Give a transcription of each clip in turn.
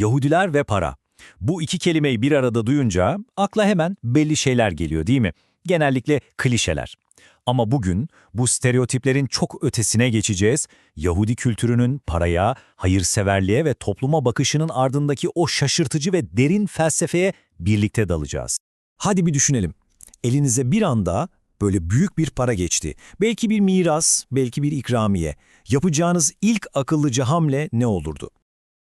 Yahudiler ve para. Bu iki kelimeyi bir arada duyunca akla hemen belli şeyler geliyor değil mi? Genellikle klişeler. Ama bugün bu stereotiplerin çok ötesine geçeceğiz. Yahudi kültürünün paraya, hayırseverliğe ve topluma bakışının ardındaki o şaşırtıcı ve derin felsefeye birlikte dalacağız. Hadi bir düşünelim. Elinize bir anda böyle büyük bir para geçti. Belki bir miras, belki bir ikramiye. Yapacağınız ilk akıllıca hamle ne olurdu?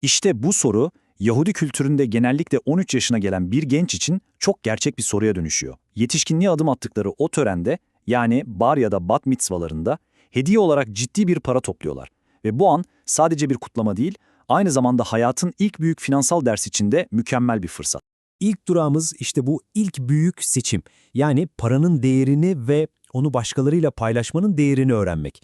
İşte bu soru Yahudi kültüründe genellikle 13 yaşına gelen bir genç için çok gerçek bir soruya dönüşüyor. Yetişkinliğe adım attıkları o törende yani bar ya da bat mitzvalarında hediye olarak ciddi bir para topluyorlar. Ve bu an sadece bir kutlama değil, aynı zamanda hayatın ilk büyük finansal ders için de mükemmel bir fırsat. İlk durağımız işte bu ilk büyük seçim. Yani paranın değerini ve onu başkalarıyla paylaşmanın değerini öğrenmek.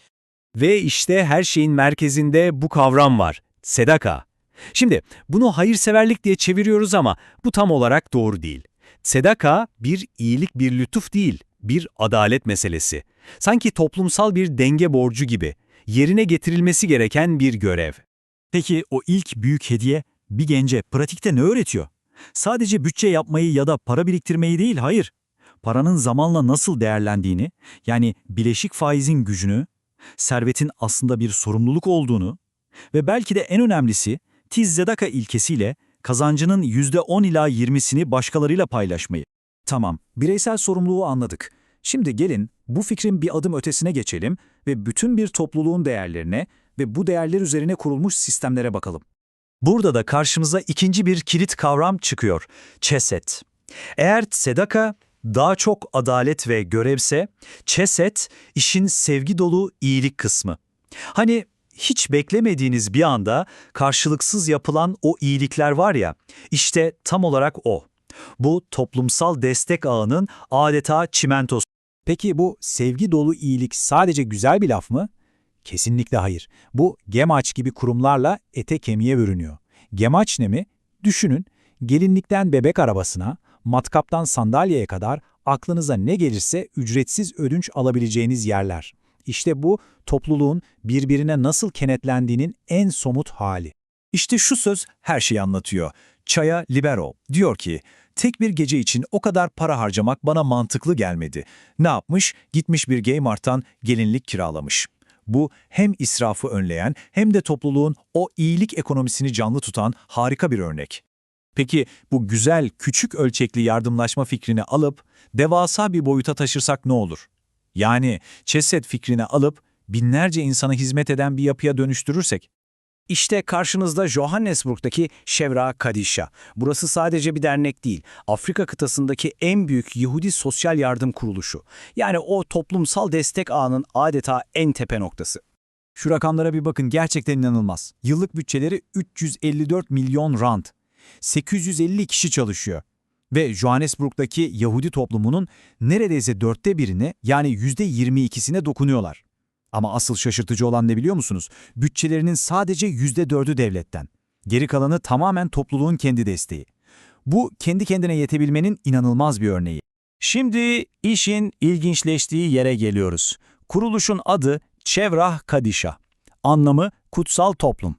Ve işte her şeyin merkezinde bu kavram var. Sedaka. Şimdi bunu hayırseverlik diye çeviriyoruz ama bu tam olarak doğru değil. Sedaka bir iyilik bir lütuf değil, bir adalet meselesi. Sanki toplumsal bir denge borcu gibi, yerine getirilmesi gereken bir görev. Peki o ilk büyük hediye bir gence pratikte ne öğretiyor? Sadece bütçe yapmayı ya da para biriktirmeyi değil, hayır. Paranın zamanla nasıl değerlendiğini, yani bileşik faizin gücünü, servetin aslında bir sorumluluk olduğunu ve belki de en önemlisi tiz zedaka ilkesiyle kazancının %10 ila 20'sini başkalarıyla paylaşmayı. Tamam, bireysel sorumluluğu anladık. Şimdi gelin bu fikrin bir adım ötesine geçelim ve bütün bir topluluğun değerlerine ve bu değerler üzerine kurulmuş sistemlere bakalım. Burada da karşımıza ikinci bir kilit kavram çıkıyor. Çeset. Eğer sedaka daha çok adalet ve görevse, çeset işin sevgi dolu iyilik kısmı. Hani hiç beklemediğiniz bir anda karşılıksız yapılan o iyilikler var ya, işte tam olarak o. Bu toplumsal destek ağının adeta çimentosu. Peki bu sevgi dolu iyilik sadece güzel bir laf mı? Kesinlikle hayır. Bu Gemaç gibi kurumlarla ete kemiğe bürünüyor. Gemaç ne mi? Düşünün, gelinlikten bebek arabasına, matkaptan sandalyeye kadar aklınıza ne gelirse ücretsiz ödünç alabileceğiniz yerler. İşte bu topluluğun birbirine nasıl kenetlendiğinin en somut hali. İşte şu söz her şeyi anlatıyor. Çaya Libero diyor ki, tek bir gece için o kadar para harcamak bana mantıklı gelmedi. Ne yapmış? Gitmiş bir gay marttan gelinlik kiralamış. Bu hem israfı önleyen hem de topluluğun o iyilik ekonomisini canlı tutan harika bir örnek. Peki bu güzel, küçük ölçekli yardımlaşma fikrini alıp devasa bir boyuta taşırsak ne olur? Yani ceset fikrini alıp binlerce insana hizmet eden bir yapıya dönüştürürsek? İşte karşınızda Johannesburg'daki Şevra Kadişa. Burası sadece bir dernek değil, Afrika kıtasındaki en büyük Yahudi sosyal yardım kuruluşu. Yani o toplumsal destek ağının adeta en tepe noktası. Şu rakamlara bir bakın gerçekten inanılmaz. Yıllık bütçeleri 354 milyon rand. 850 kişi çalışıyor. Ve Johannesburg'daki Yahudi toplumunun neredeyse dörtte birine yani yüzde 22'sine dokunuyorlar. Ama asıl şaşırtıcı olan ne biliyor musunuz? Bütçelerinin sadece yüzde dördü devletten. Geri kalanı tamamen topluluğun kendi desteği. Bu kendi kendine yetebilmenin inanılmaz bir örneği. Şimdi işin ilginçleştiği yere geliyoruz. Kuruluşun adı Çevrah Kadişa. Anlamı kutsal toplum.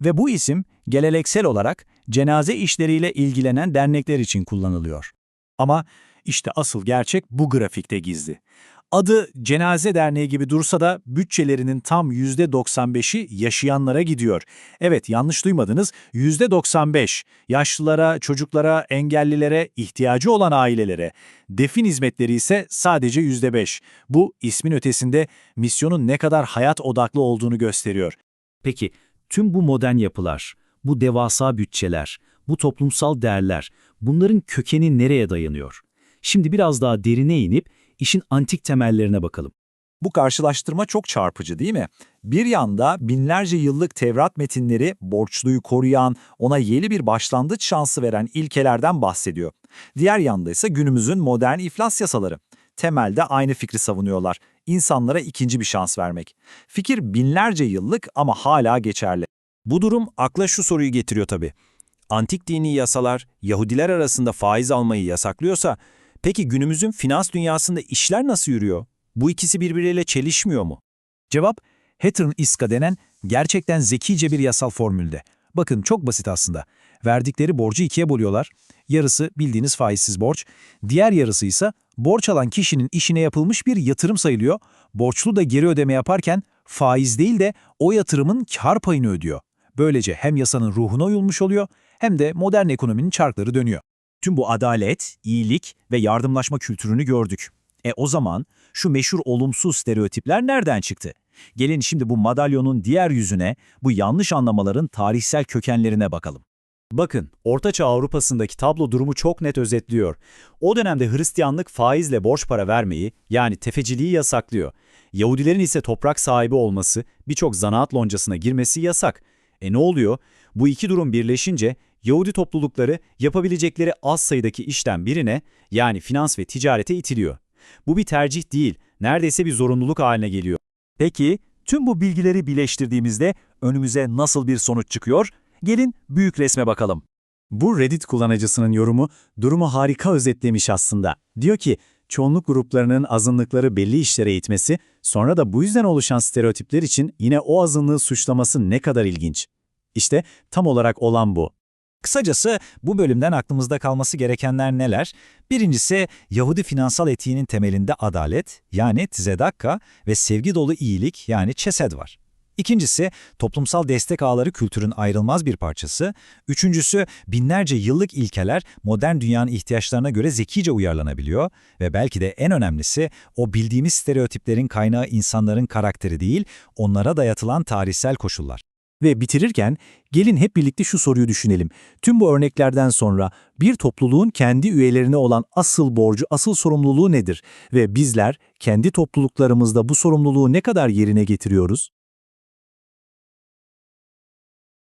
Ve bu isim geleneksel olarak cenaze işleriyle ilgilenen dernekler için kullanılıyor. Ama işte asıl gerçek bu grafikte gizli. Adı Cenaze Derneği gibi dursa da bütçelerinin tam %95'i yaşayanlara gidiyor. Evet yanlış duymadınız %95. Yaşlılara, çocuklara, engellilere, ihtiyacı olan ailelere. Defin hizmetleri ise sadece %5. Bu ismin ötesinde misyonun ne kadar hayat odaklı olduğunu gösteriyor. Peki tüm bu modern yapılar, bu devasa bütçeler, bu toplumsal değerler, bunların kökeni nereye dayanıyor? Şimdi biraz daha derine inip işin antik temellerine bakalım. Bu karşılaştırma çok çarpıcı değil mi? Bir yanda binlerce yıllık Tevrat metinleri borçluyu koruyan, ona yeni bir başlangıç şansı veren ilkelerden bahsediyor. Diğer yanda ise günümüzün modern iflas yasaları. Temelde aynı fikri savunuyorlar. İnsanlara ikinci bir şans vermek. Fikir binlerce yıllık ama hala geçerli. Bu durum akla şu soruyu getiriyor tabii. Antik dini yasalar Yahudiler arasında faiz almayı yasaklıyorsa, peki günümüzün finans dünyasında işler nasıl yürüyor? Bu ikisi birbiriyle çelişmiyor mu? Cevap, Hattern iska denen gerçekten zekice bir yasal formülde. Bakın çok basit aslında. Verdikleri borcu ikiye bölüyorlar. Yarısı bildiğiniz faizsiz borç, diğer yarısı ise borç alan kişinin işine yapılmış bir yatırım sayılıyor. Borçlu da geri ödeme yaparken faiz değil de o yatırımın kar payını ödüyor. Böylece hem yasanın ruhuna uyulmuş oluyor hem de modern ekonominin çarkları dönüyor. Tüm bu adalet, iyilik ve yardımlaşma kültürünü gördük. E o zaman şu meşhur olumsuz stereotipler nereden çıktı? Gelin şimdi bu madalyonun diğer yüzüne, bu yanlış anlamaların tarihsel kökenlerine bakalım. Bakın, Ortaçağ Avrupa'sındaki tablo durumu çok net özetliyor. O dönemde Hristiyanlık faizle borç para vermeyi, yani tefeciliği yasaklıyor. Yahudilerin ise toprak sahibi olması, birçok zanaat loncasına girmesi yasak. E ne oluyor? Bu iki durum birleşince Yahudi toplulukları yapabilecekleri az sayıdaki işten birine, yani finans ve ticarete itiliyor. Bu bir tercih değil, neredeyse bir zorunluluk haline geliyor. Peki, tüm bu bilgileri birleştirdiğimizde önümüze nasıl bir sonuç çıkıyor? Gelin büyük resme bakalım. Bu Reddit kullanıcısının yorumu durumu harika özetlemiş aslında. Diyor ki, çoğunluk gruplarının azınlıkları belli işlere itmesi, sonra da bu yüzden oluşan stereotipler için yine o azınlığı suçlaması ne kadar ilginç. İşte tam olarak olan bu. Kısacası bu bölümden aklımızda kalması gerekenler neler? Birincisi Yahudi finansal etiğinin temelinde adalet yani tzedakka ve sevgi dolu iyilik yani çesed var. İkincisi toplumsal destek ağları kültürün ayrılmaz bir parçası. Üçüncüsü binlerce yıllık ilkeler modern dünyanın ihtiyaçlarına göre zekice uyarlanabiliyor. Ve belki de en önemlisi o bildiğimiz stereotiplerin kaynağı insanların karakteri değil, onlara dayatılan tarihsel koşullar. Ve bitirirken gelin hep birlikte şu soruyu düşünelim. Tüm bu örneklerden sonra bir topluluğun kendi üyelerine olan asıl borcu, asıl sorumluluğu nedir? Ve bizler kendi topluluklarımızda bu sorumluluğu ne kadar yerine getiriyoruz?